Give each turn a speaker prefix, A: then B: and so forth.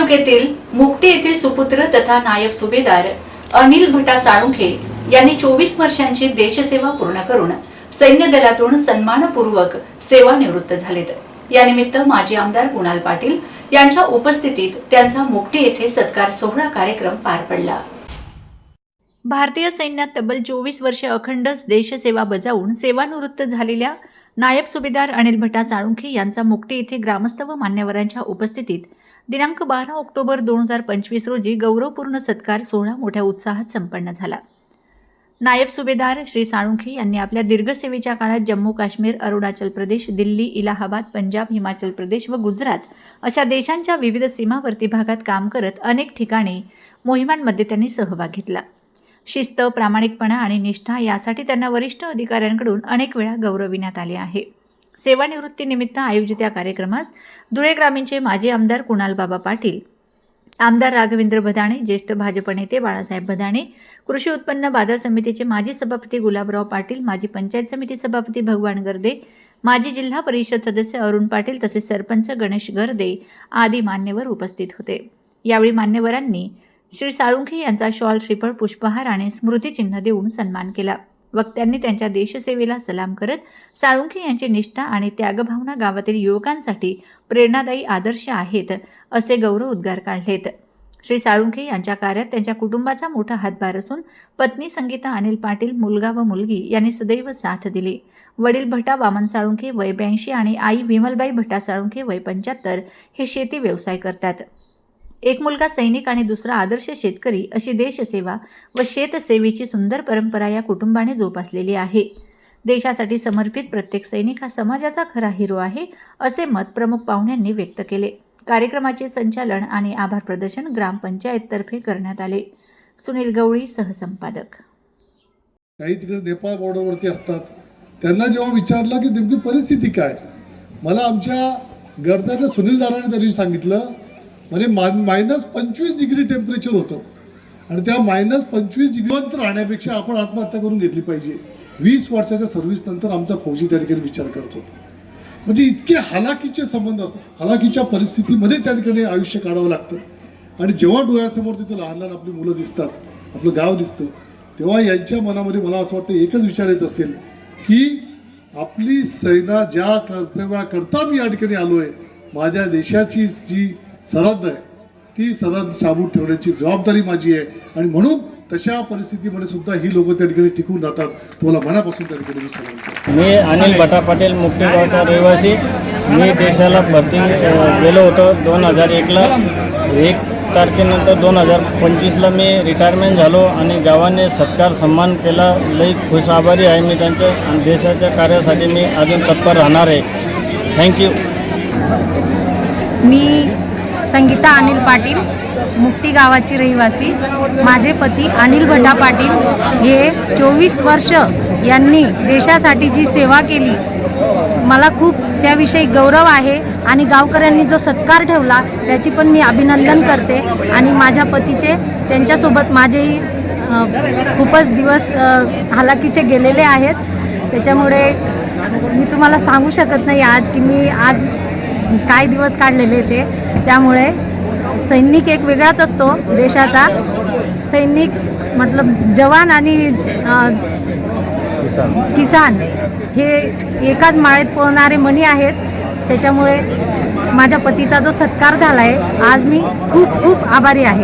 A: तालुक्यातील मुकटी येथील सुपुत्र तथा नायब सुभेदार अनिल भटा साळुंखे यांनी चोवीस वर्षांची देशसेवा पूर्ण करून सैन्य दलातून सन्मानपूर्वक सेवानिवृत्त झालेत. यानिमित्त माजी आमदार कुणाल पाटील यांच्या उपस्थितीत त्यांचा मुकटी येथे सत्कार सोहळा कार्यक्रम पार पडला. भारतीय सैन्यात तब्बल चोवीस वर्षे अखंड देशसेवा बजावून सेवानिवृत्त झालेल्या नायब सुभेदार अनिल भटा साळुंखे यांचा मुकटी येथे ग्रामस्थ व मान्यवरांच्या उपस्थितीत दिनांक बारा ऑक्टोबर दोन हजार पंचवीस रोजी गौरवपूर्ण सत्कार सोहळा मोठ्या उत्साहात संपन्न झाला. नायब सुभेदार श्री साळुंखे यांनी आपल्या दीर्घसेवेच्या काळात जम्मू काश्मीर अरुणाचल प्रदेश दिल्ली इलाहाबाद पंजाब हिमाचल प्रदेश व गुजरात अशा देशांच्या विविध सीमावर्ती भागात काम करत अनेक ठिकाणी मोहिमांमध्ये त्यांनी सहभाग घेतला. शिस्त प्रामाणिकपणा आणि निष्ठा यासाठी त्यांना वरिष्ठ अधिकाऱ्यांकडून अनेक वेळा गौरविण्यात आले आहे. सेवानिवृत्तीनिमित्त आयोजित या कार्यक्रमास धुळे ग्रामीणचे माजी आमदार कुणाल बाबा पाटील आमदार राघवेंद्र भदाणे ज्येष्ठ भाजप नेते बाळासाहेब भदाणे कृषी उत्पन्न बाजार समितीचे माजी सभापती गुलाबराव पाटील माजी पंचायत समिती सभापती भगवान गर्दे माजी जिल्हा परिषद सदस्य अरुण पाटील तसेच सरपंच गणेश गर्दे आदी मान्यवर उपस्थित होते. यावेळी मान्यवरांनी श्री साळुंखे यांचा शॉल श्रीफळ पुष्पहार आणि स्मृतिचिन्ह देऊन सन्मान केला. वक्त्यांनी त्यांच्या देशसेवेला सलाम करत साळुंखे यांची निष्ठा आणि त्यागभावना गावातील युवकांसाठी प्रेरणादायी आदर्श आहेत असे गौरव उद्गार काढलेत. श्री साळुंखे यांच्या कार्यात त्यांच्या कुटुंबाचा मोठा हातभार असून पत्नी संगीता अनिल पाटील मुलगा व मुलगी यांनी सदैव साथ दिली. वडील भटा वामन साळुंखे वय ब्याऐंशी आणि आई विमलबाई भटा साळुंखे वय पंच्याहत्तर हे शेती व्यवसाय करतात. एक मुलगा सैनिक आणि दुसरा आदर्श शेतकरी अशी देशसेवा व शेतसेवेची सुंदर परंपरा या कुटुंबाने जोपासलेली आहे. देशासाठी समर्पित प्रत्येक सैनिक हा समाजाचा खरा हिरो आहे असे मत प्रमुख पाहुण्यांनी व्यक्त केले. कार्यक्रमाचे संचालन आणि आभार प्रदर्शन ग्रामपंचायततर्फे करण्यात आले. सुनील गवळी सहसंपादक.
B: काही तिकडे नेपाळ बॉर्डरवरती असतात. त्यांना जेव्हा विचारलं की नेमकी परिस्थिती काय? मला आमच्या गरजाच्या सुनील दाराने त्यांनी सांगितलं म्हणजे मा मायनस पंचवीस डिग्री टेम्परेचर होतं. आणि त्या मायनस पंचवीस डिग्रीवंत राहण्यापेक्षा आपण आत्महत्या करून घेतली पाहिजे. वीस वर्षाच्या सर्व्हिस नंतर आमचा फौजी त्या ठिकाणी विचार करत होता. म्हणजे इतके हालाकीचे संबंध असतात. हालाकीच्या परिस्थितीमध्ये त्या ठिकाणी आयुष्य काढावं लागतं. आणि जेव्हा डोळ्यासमोर तिथं लहान लहान आपली मुलं दिसतात आपलं गाव दिसतं तेव्हा यांच्या मनामध्ये मला असं वाटतं एकच विचार येत असेल की आपली सेना ज्या कर्तव्याकरता मी या ठिकाणी आलो आहे माझ्या देशाची जी सरहद्द आहे. ती सरहद्द साबूत ठेवण्याची जबाबदारी माझी आहे. आणि म्हणून तशा परिस्थितीमध्ये सुद्धा ही लोक त्या ठिकाणी टिकून राहतात. तुम्हाला मनापासून त्या ठिकाणी मी सलाम करतो.
C: मी अनिल भटा पाटील मुक्तीगावचा रहिवासी. मी देशाला भरती गेलो होतो दोन हजार एकला. एक तारखेनंतर दोन हजार पंचवीसला मी रिटायरमेंट झालो आणि गावाने सत्कार सन्मान केला. लई खुश आभारी आहे मी त्यांच्या आणि देशाच्या कार्यासाठी मी अजून तत्पर राहणार आहे. थँक्यू
D: मी संगीता अनिल पाटील मुक्ती गावाची रहिवासी माझे पती अनिल भटा पाटील. हे चोवीस वर्ष यांनी देशासाठी जी सेवा केली मला खूप त्याविषयी गौरव आहे आणि गावकऱ्यांनी जो सत्कार ठेवला त्याची पण मी अभिनंदन करते. आणि माझ्या पतीचे त्यांच्यासोबत माझेही खूपच दिवस हालाकीचे गेलेले आहेत. त्याच्यामुळे मी तुम्हाला सांगू शकत नाही आज की मी आज काय दिवस काढलेले ते. त्यामुळे सैनिक एक वेगळाच असतो देशाचा. सैनिक मतलब जवान आणि किसान. हे एकाच माळेत पळणारे मणी आहेत. त्याच्यामुळे माझ्या पतीचा जो सत्कार झाला आहे आज मी खूप खूप आभारी आहे.